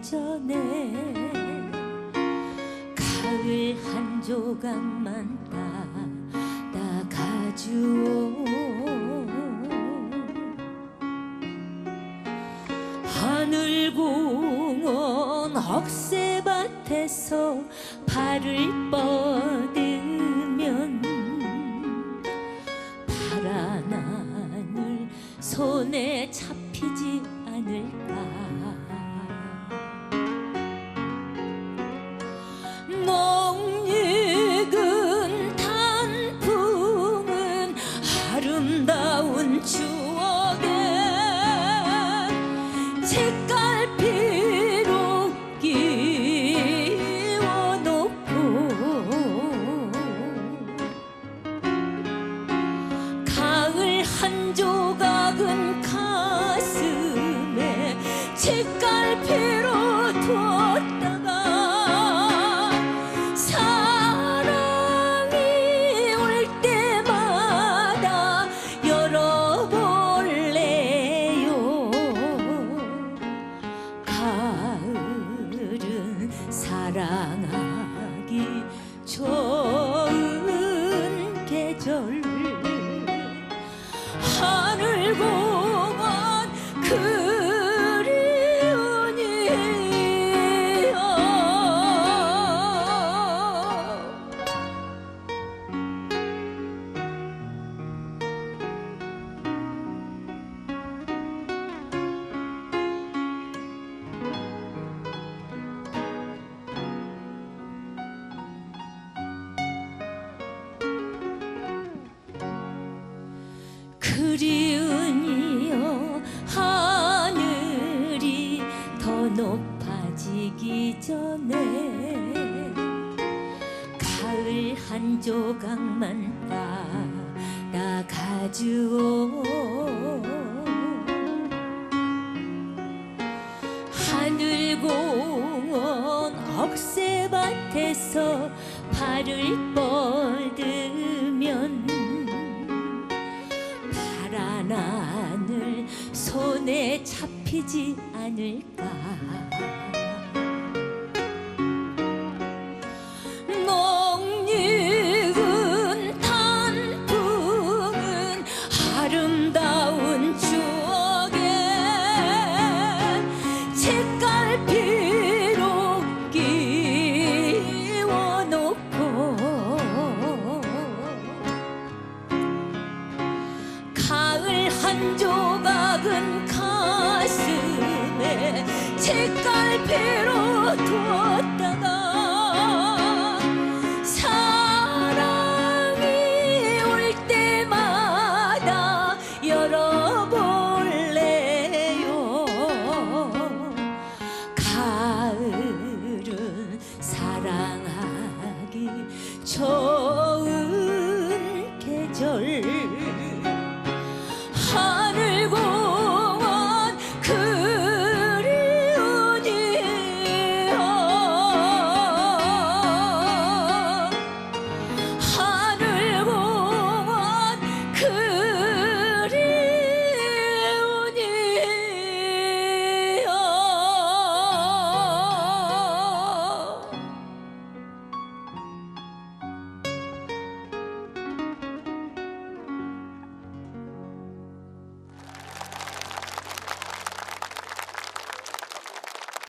전에 가을 한 조각만 따다 가주오. 하늘공원 억새밭에서 발을 뻗으면 파란 하늘 손에 잡히지 한조 그리운이여 하늘이 더 높아지기 전에 가을 한 조각만 따다 가주오. 하늘공원 억새밭에서 발을 뻗으 손에 잡히지 않을까? 멍익은 단풍은 아름다운 추억에 책갈피로 끼워놓고 가을 한조 책갈피로 뒀다가 사랑이 올 때마다 열어볼래요? 사랑하기 좋은